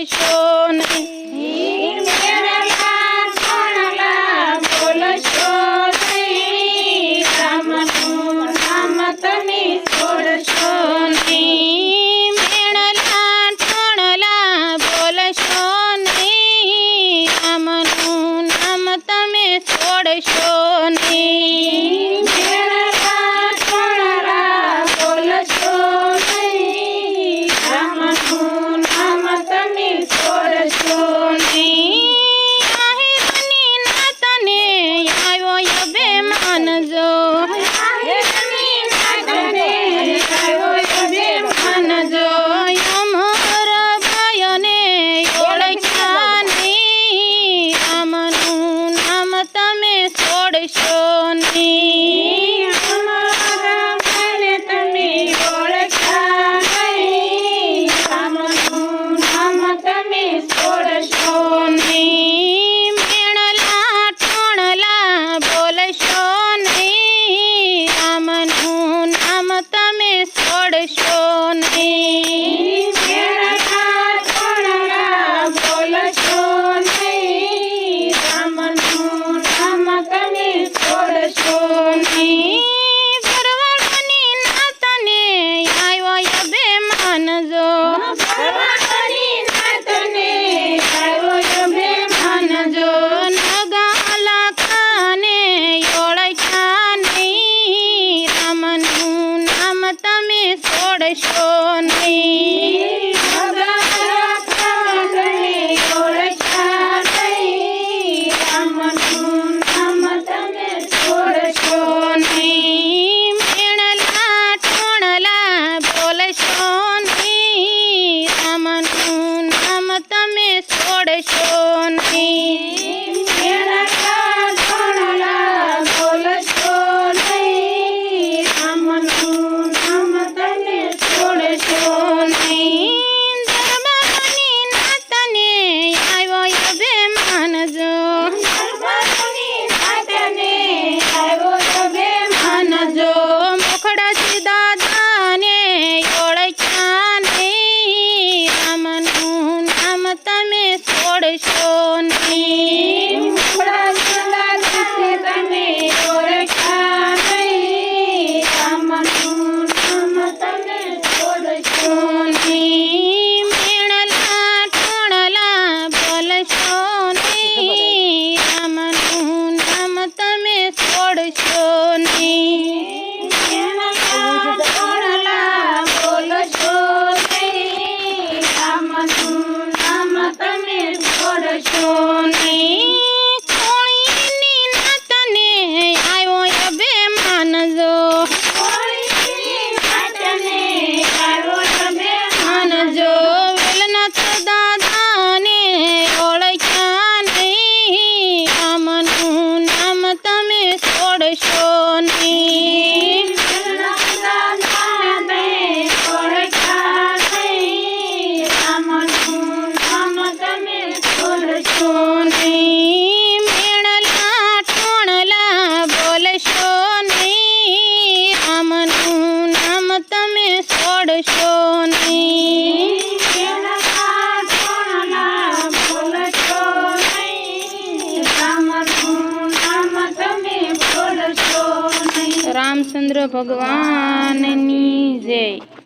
Congratulations! Sonai છોડશો નહીં। રામચંદ્ર ભગવાનની